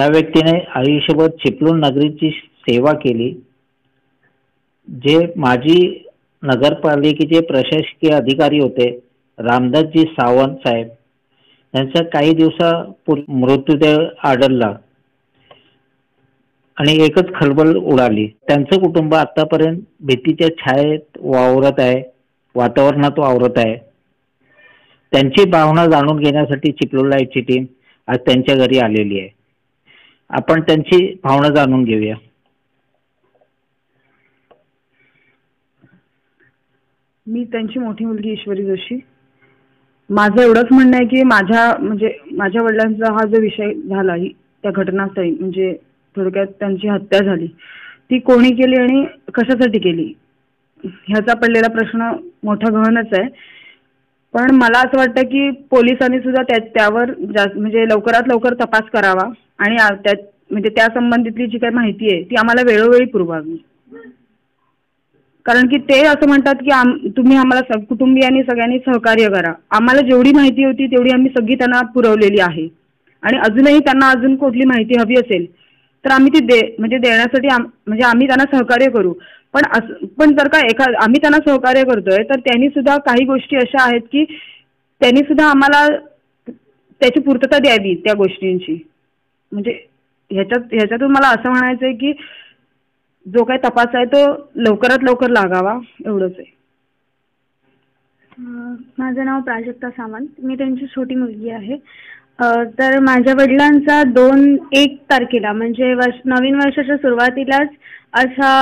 त्या व्यक्तीने आयुष्यभर चिपळूण नगरीची सेवा केली जे माजी नगरपालिकेचे प्रशासकीय अधिकारी होते रामदासजी सावंत साहेब. त्यांचा काही दिवसापूर्वी मृत्यूदेह आढळला आणि एकच खळबळ उडाली. त्यांचं कुटुंब आतापर्यंत भीतीच्या छायेत वावरत आहे वातावरणात वावरत आहे. त्यांची भावना जाणून घेण्यासाठी चिपळूण याची टीम आज त्यांच्या घरी आलेली आहे. आपण त्यांची भावना जाणून घेऊया. मी त्यांची मोठी मुलगी ईश्वरी जोशी. माझं एवढंच म्हणणं आहे की माझ्या म्हणजे माझ्या वडिलांचा हा जो विषय झाला ही त्या घटनास्थळी म्हणजे थोडक्यात त्यांची हत्या झाली ती कोणी केली आणि कशासाठी केली? ह्याचा पडलेला प्रश्न मोठा गहनच आहे. पण मला असं वाटतं की पोलिसांनी सुद्धा त्या त्यावर जास्त म्हणजे लवकरात लवकर तपास करावा आणि त्या म्हणजे त्या संबंधितली जी काही माहिती आहे ती आम्हाला वेळोवेळी पुरवावी. कारण की ते असं म्हणतात की आम तुम्ही आम्हाला कुटुंबियांनी सगळ्यांनी सहकार्य करा. आम्हाला जेवढी माहिती होती तेवढी आम्ही सगळी त्यांना पुरवलेली आहे. आणि अजूनही त्यांना अजून कुठली माहिती हवी असेल तर आम्ही ती दे म्हणजे देण्यासाठी म्हणजे आम्ही त्यांना सहकार्य करू. पण असं पण जर का एखा आम्ही त्यांना सहकार्य करतोय तर त्यांनी सुद्धा काही गोष्टी अशा आहेत की त्यांनी सुद्धा आम्हाला त्याची पूर्तता द्यावी त्या गोष्टींची. म्हणजे ह्याच्यात ह्याच्यातून मला असं म्हणायचं आहे की जो काही तपास आहे तो लवकरात लवकर लागावा एवढंच आहे. माझं नाव प्राजक्ता सावंत. मी त्यांची छोटी मुलगी आहे. तर माझ्या वडिलांचा दोन एक तारखेला म्हणजे वर्ष नवीन वर्षाच्या सुरुवातीलाच अशा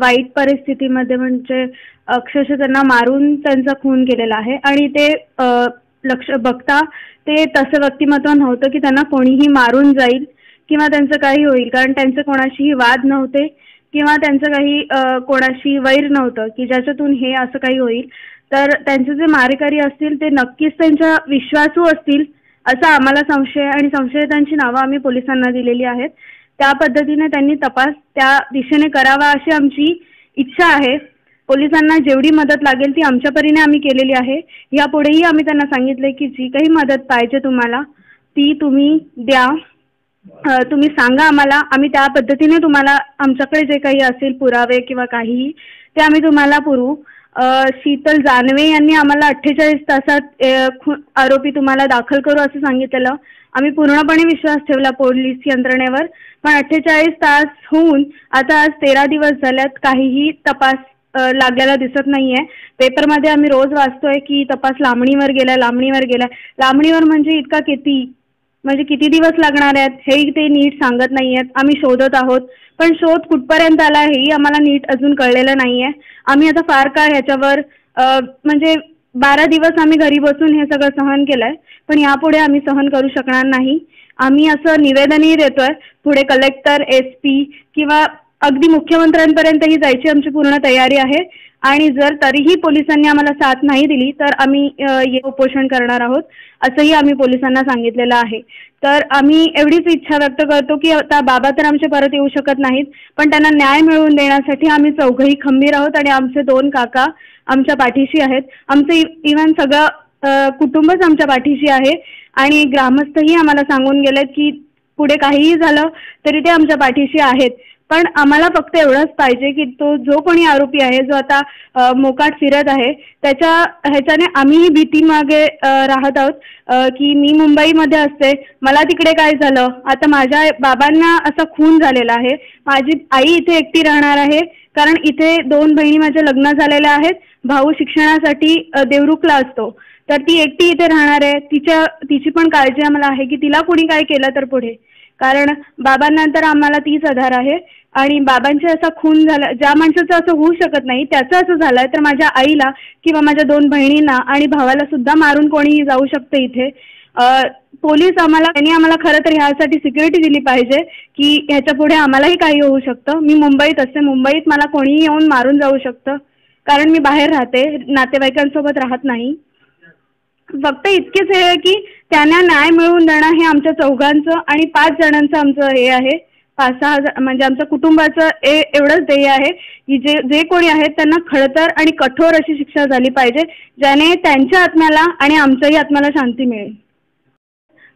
वाईट परिस्थितीमध्ये म्हणजे अक्षरशः त्यांना मारून त्यांचा खून केलेला आहे. आणि ते लक्ष बघता ते तसं व्यक्तिमत्व नव्हतं की त्यांना कोणीही मारून जाईल. किंवा त्यांचं काही होईल. कारण त्यांचे कोणाशीही वाद नव्हते किंवा त्यांचं काही कोणाशी वैर नव्हतं की ज्याच्यातून हे असं काही होईल. तर त्यांचे जे मारेकरी असतील ते नक्कीच त्यांच्या विश्वासू असतील असा आम्हाला संशय आणि संशयितांची नावं आम्ही पोलिसांना दिलेली आहेत. त्या पद्धतीने त्यांनी तपास त्या दिशेने करावा अशी आमची इच्छा आहे. पोलिसांना जेवढी मदत लागेल ती आमच्या परीने आम्ही केलेली आहे. यापुढेही आम्ही त्यांना सांगितले की जी काही मदत पाहिजे तुम्हाला ती तुम्ही द्या. तुम्ही सांगा आम्हाला. आम्ही त्या पद्धतीने तुम्हाला आमच्याकडे जे काही असेल पुरावे किंवा काहीही ते आम्ही तुम्हाला पुरवू शीतल जानवे यांनी आम्हाला अठ्ठेचाळीस तासात आरोपी तुम्हाला दाखल करू असं सांगितलेलं आम्ही पूर्णपणे विश्वास ठेवला पोलीस यंत्रणेवर. पण अठ्ठेचाळीस तास होऊन आता आज तेरा दिवस झाल्यात. काहीही तपास लागलेला दिसत नाहीये. पेपरमध्ये आम्ही रोज वाचतोय की तपास लांबणीवर गेलाय लांबणीवर गेलाय. लांबणीवर म्हणजे इतका किती? म्हणजे किती दिवस लागणार आहेत हे ते नीट सांगत नाही आहेत आम्ही शोधत आहोत. पण शोध कुठपर्यंत आला हेही आम्हाला नीट अजून कळलेलं नाही आहे आम्ही आता फार काळ ह्याच्यावर म्हणजे बारा दिवस आम्ही घरी बसून हे सगळं सहन केलंय. पण यापुढे आम्ही सहन करू शकणार नाही. आम्ही असं निवेदनही देतोय पुढे कलेक्टर एस पी किंवा अगदी मुख्यमंत्र्यांपर्यंतही जायची आमची पूर्ण तयारी आहे. आणि जर तरीही पोलिसांनी आम्हाला साथ नाही दिली तर आम्ही उपोषण करणार आहोत असंही आम्ही पोलिसांना सांगितलेलं आहे. तर आम्ही एवढीच इच्छा व्यक्त करतो की आता बाबा तर आमचे परत येऊ शकत नाहीत पण त्यांना न्याय मिळवून देण्यासाठी आम्ही चौघही खंबीर आहोत आणि आमचे दोन काका आमच्या पाठीशी आहेत. आमचं इव्हन सगळं कुटुंबच आमच्या पाठीशी आहे आणि ग्रामस्थही आम्हाला सांगून गेलेत की पुढे काहीही झालं तरी ते आमच्या पाठीशी आहेत. पण आम्हाला फक्त एवढंच पाहिजे की तो जो कोणी आरोपी आहे जो आता मोकाट फिरत आहे त्याच्या ह्याच्याने आम्हीही भीती मागे राहत आहोत की मी मुंबईमध्ये असते मला तिकडे काय झालं? आता माझ्या बाबांना असा खून झालेला आहे. माझी आई इथे एकटी राहणार आहे कारण इथे दोन बहिणी माझ्या लग्न झालेल्या आहेत. भाऊ शिक्षणासाठी देवरुखला असतो. तर ती एकटी इथे राहणार आहे. तिच्या तिची पण काळजी आम्हाला आहे की तिला कोणी काय केलं तर पुढे? कारण बाबांनंतर आम्हाला तीच आधार आहे. आणि बाबांचे असा खून झाला ज्या माणसाचं असं होऊ शकत नाही त्याचं असं झालंय तर माझ्या आईला किंवा माझ्या दोन बहिणींना आणि भावाला सुद्धा मारून कोणीही जाऊ शकतं इथे. पोलीस आम्हाला त्यांनी आम्हाला खरं तर ह्यासाठी सिक्युरिटी दिली पाहिजे की ह्याच्या पुढे आम्हालाही काही होऊ शकतं. मी मुंबईत असते मुंबईत मला कोणीही येऊन मारून जाऊ शकतं. कारण मी बाहेर राहते नातेवाईकांसोबत राहत नाही. फक्त इतकेच हे आहे की त्यांना न्याय मिळवून देणं हे आमच्या चौघांचं आणि पाच जणांचं आमचं हे आहे. पाच सहा हजार म्हणजे आमच्या कुटुंबाचं ए एवढंच ध्येय आहे की जे जे कोणी आहेत त्यांना खडतर आणि कठोर अशी शिक्षा झाली पाहिजे ज्याने त्यांच्या आत्म्याला आणि आमच्याही आत्म्याला शांती मिळेल.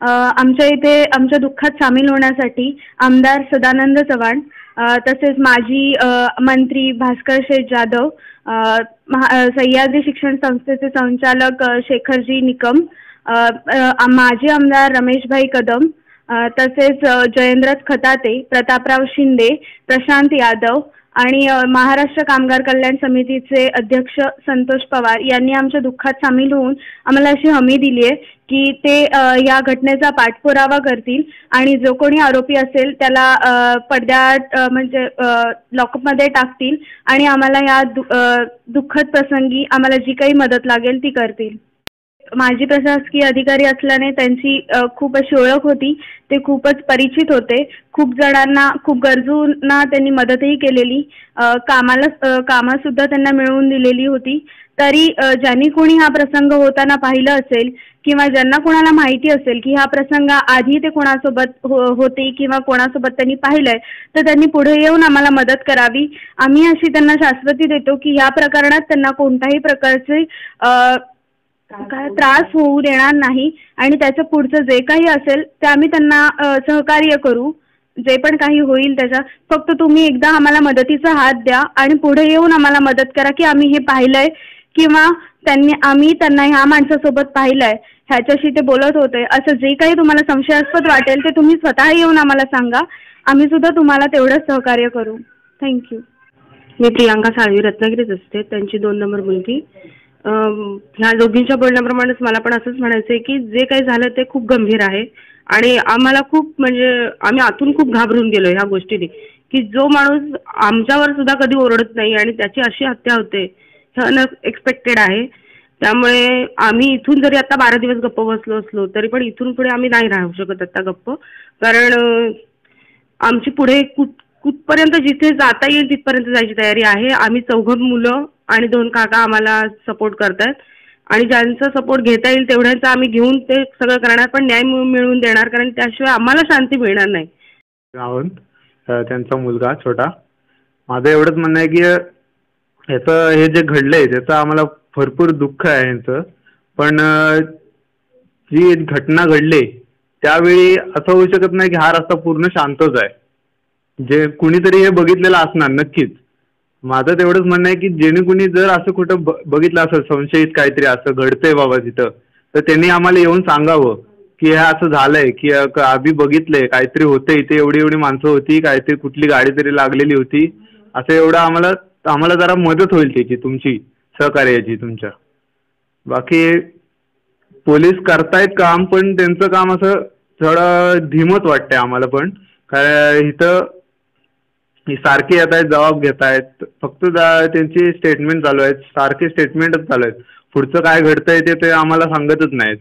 आमच्या इथे आमच्या दुःखात सामील होण्यासाठी आमदार सदानंद चव्हाण तसेच माजी मंत्री भास्कर शेठ जाधव महा- सह्याद्री शिक्षण संस्थेचे संचालक शेखरजी निकम माजी आमदार रमेशभाई कदम तसेच अ, जयेंद्र खताते प्रतापराव शिंदे प्रशांत यादव आणि महाराष्ट्र कामगार कल्याण समितीचे अध्यक्ष संतोष पवार यांनी आमच्या दुःखात सामील होऊन आम्हाला अशी हमी दिली आहे की ते या घटनेचा पाठपुरावा करतील आणि जो कोणी आरोपी असेल त्याला पडद्यात म्हणजे लॉकअपमध्ये टाकतील आणि आम्हाला या दु- दुःखद प्रसंगी आम्हाला जी काही मदत लागेल ती करतील. माजी प्रशासकीय अधिकारी असल्याने त्यांची खूप अशी ओळख होती. ते खूपच परिचित होते. खूप जणांना खूप गरजूंना त्यांनी मदतही केलेली. कामाला कामासुद्धा त्यांना मिळवून दिलेली होती. तरी ज्यांनी कोणी हा प्रसंग होताना पाहिलं असेल किंवा ज्यांना कोणाला माहिती असेल की हा प्रसंग आधी ते कोणासोबत हो होते किंवा कोणासोबत त्यांनी पाहिलंय तर त्यांनी पुढे येऊन आम्हाला मदत करावी. आम्ही अशी त्यांना शाश्वती देतो की या प्रकरणात त्यांना कोणत्याही प्रकारचे काय त्रास होऊ देणार नाही. आणि त्याचं पुढचं जे काही असेल ते आम्ही त्यांना सहकार्य करू. जे पण काही होईल त्याचा. फक्त तुम्ही एकदा आम्हाला मदतीचा हात द्या आणि पुढे येऊन आम्हाला मदत करा की आम्ही हे पाहिलंय. किंवा त्यांनी आम्ही त्यांना ह्या माणसासोबत पाहिलंय. ह्याच्याशी ते बोलत होते. असं जे काही तुम्हाला संशयास्पद वाटेल ते तुम्ही स्वतः येऊन आम्हाला सांगा. आम्ही सुद्धा तुम्हाला तेवढंच सहकार्य करू. थँक्यू मी प्रियांका साळवी रत्नागिरीत असते. त्यांची दोन नंबर मुलगी. ह्या दोघींच्या बोलण्याप्रमाणेच मला पण असंच म्हणायचं आहे की जे काही झालं ते खूप गंभीर आहे. आणि आम्हाला खूप म्हणजे आम्ही आतून खूप घाबरून गेलो ह्या गोष्टीने. की जो माणूस आमच्यावर सुद्धा कधी ओरडत नाही आणि त्याची अशी हत्या होते हे अनएक्सपेक्टेड आहे. त्यामुळे आम्ही इथून जरी आता बारा दिवस गप्प बसलो असलो तरी पण इथून पुढे आम्ही नाही राहू शकत आता गप्प. कारण आमची पुढे कुठ कुठपर्यंत जिथे जाता येईल तिथपर्यंत जायची तयारी आहे. आम्ही चौघं मुलं आणि दोन काका आम्हाला सपोर्ट करतात. आणि ज्यांचा सपोर्ट घेता येईल तेवढ्यांचा आम्ही घेऊन ते सगळं करणार पण न्याय मिळवून मिळवून देणार कारण त्याशिवाय आम्हाला शांती मिळणार नाही. सावंत त्यांचा मुलगा छोटा. माझं एवढंच म्हणणं आहे की याचं ह्याचं हे जे घडलंय त्याचं आम्हाला भरपूर दुःख आहे ह्यांचं पण जी घटना घडली त्यावेळी असं होऊ शकत नाही की हा रस्ता पूर्ण शांतच आहे. जे कुणीतरी हे बघितलेलं असणार नक्कीच. माझं तेवढंच म्हणणं आहे की जेणे कुणी जर असं कुठं ब- बघितलं असेल संशयित काहीतरी असं घडतंय बाबा तिथं तर त्यांनी आम्हाला येऊन सांगावं की हे असं झालंय की आम्ही बघितलंय काहीतरी होतं इथे एवढी एवढी माणसं होती काहीतरी कुठली गाडी तरी लागलेली होती. असं एवढं आम्हाला आम्हाला जरा मदत होईल त्याची तुमची सहकार्याची तुमच्या. बाकी पोलीस करतायत काम पण त्यांचं काम असं थोडं धीमत वाटतंय आम्हाला पण. कारण इथं सारखे येत आहेत जबाब घेत आहेत फक्त त्यांची स्टेटमेंट चालू आहेत. सारखे स्टेटमेंटच चालू आहेत. पुढचं काय घडतंय ते ते आम्हाला सांगतच नाहीत.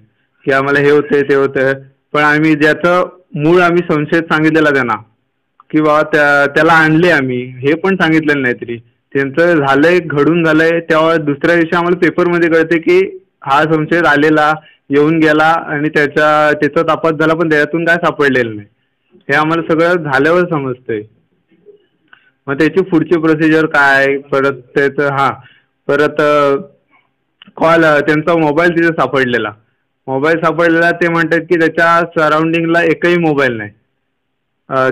की आम्हाला हे होतंय ते होतंय. पण आम्ही ज्याचं मूळ आम्ही संशयित सांगितलेला त्यांना. की बाबा त्या त्याला आणले आम्ही. हे पण सांगितलेलं नाही तरी. त्यांचं झालंय घडून झालंय. तेव्हा दुसऱ्या दिवशी आम्हाला पेपरमध्ये कळते की हा संशयित आलेला येऊन गेला आणि त्याच्या त्याचा तपास झाला पण त्याच्यातून काय सापडलेलं नाही. हे आम्हाला सगळं झाल्यावर समजतंय. मग त्याची पुढची प्रोसिजर काय? परत त्याचं हां. परत कॉल त्यांचा मोबाईल तिथे सापडलेला. मोबाईल सापडलेला ते म्हणतात की त्याच्या सराउंडिंगला एकही मोबाईल नाही.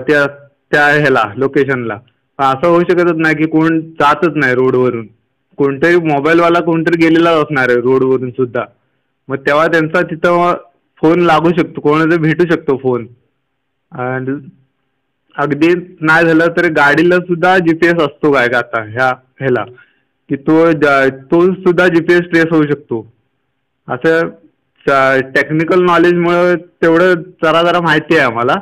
त्या त्या ह्याला लोकेशनला असं होऊ शकतच नाही की कोण जातच नाही रोडवरून कोणतरी मोबाईलवाला कोणतरी गेलेला असणार आहे रोडवरून सुद्धा. मग तेव्हा त्यांचा तिथं फोन लागू शकतो. कोणाचा भेटू शकतो फोन आणि अगदी नाही झालं तर गाडीला सुद्धा जीपीएस असतो काय का आता ह्या ह्याला? की तो तो सुद्धा जीपीएस ट्रेस होऊ शकतो. असं टेक्निकल नॉलेजमुळं तेवढं जरा जरा माहिती आहे आम्हाला.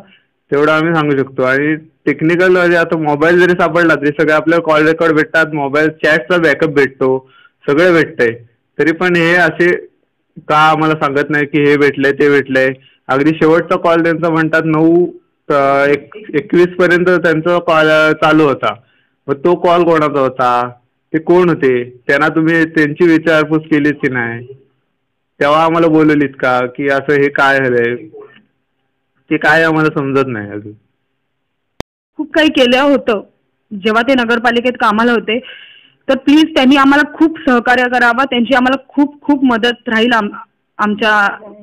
तेवढं आम्ही सांगू शकतो. आणि टेक्निकल म्हणजे आता मोबाईल जरी सापडला तरी सगळे आपल्याला कॉल रेकॉर्ड भेटतात मोबाईल चॅटचा बॅकअप भेटतो सगळं भेटतंय. तरी पण हे असे का आम्हाला सांगत नाही की हे भेटलंय ते भेटलंय? अगदी शेवटचा कॉल त्यांचा म्हणतात नऊ एक एकवीस पर्यंत त्यांचा कॉल चालू होता. मग तो कॉल कोणाचा होता? ते कोण होते? त्यांना तुम्ही त्यांची विचारपूस केलीच की नाही? तेव्हा आम्हाला बोलवलीत का? की असं हे काय झालंय? ते काय आम्हाला समजत नाही अजून. खूप काही केलं होतं. जेव्हा ते नगरपालिकेत कामाला होते तर प्लीज त्यांनी आम्हाला खूप सहकार्य करावं. त्यांची आम्हाला खूप खूप मदत राहील आम आमच्या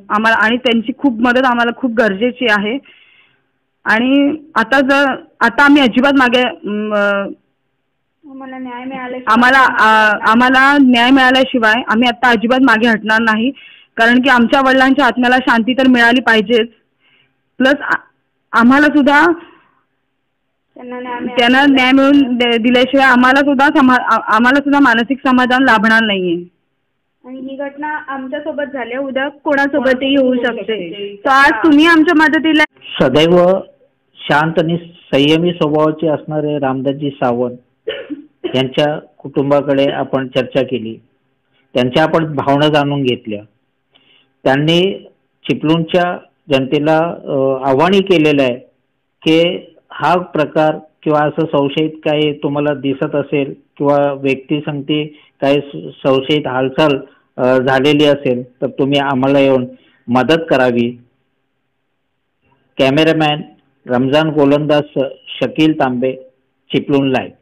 आम्हाला आणि त्यांची खूप मदत आम्हाला खूप गरजेची आहे. आणि आता जर आता आम्ही अजिबात मागे आम्हाला न्याय मिळाला आम्हाला आ- आम्हाला न्याय मिळाल्याशिवाय आम्ही आता अजिबात मागे हटणार नाही. कारण की आमच्या वडिलांच्या आत्म्याला शांती तर मिळाली पाहिजेच. प्लस आम्हाला सुद्धा त्यांना न्याय मिळाला त्यांना न्याय मिळून दे- दिल्याशिवाय आम्हाला सुद्धा समा आ- आम्हाला सुद्धा मानसिक समाधान लाभणार नाहीये. आणि ही घटना आमच्यासोबत झाली आहे. उद्या कोणासोबतही होऊ शकते. तर आज तुम्ही आमच्या मदतीला सदैव शांत आणि संयमी स्वभावाचे असणारे रामदासजी सावंत यांच्या कुटुंबाकडे आपण चर्चा केली. त्यांच्या आपण भावना जाणून घेतल्या. त्यांनी चिपळूणच्या जनतेला अं, आव्हानही केलेलं आहे की हा प्रकार किंवा असं संशयित काही तुम्हाला दिसत असेल किंवा व्यक्ती संगती काही संशयित हालचाल झालेली असेल तर तुम्ही आम्हाला येऊन मदत करावी. कॅमेरामॅन रमजान गोलंदाज शकील तांबे चिपळूण लाईव्ह.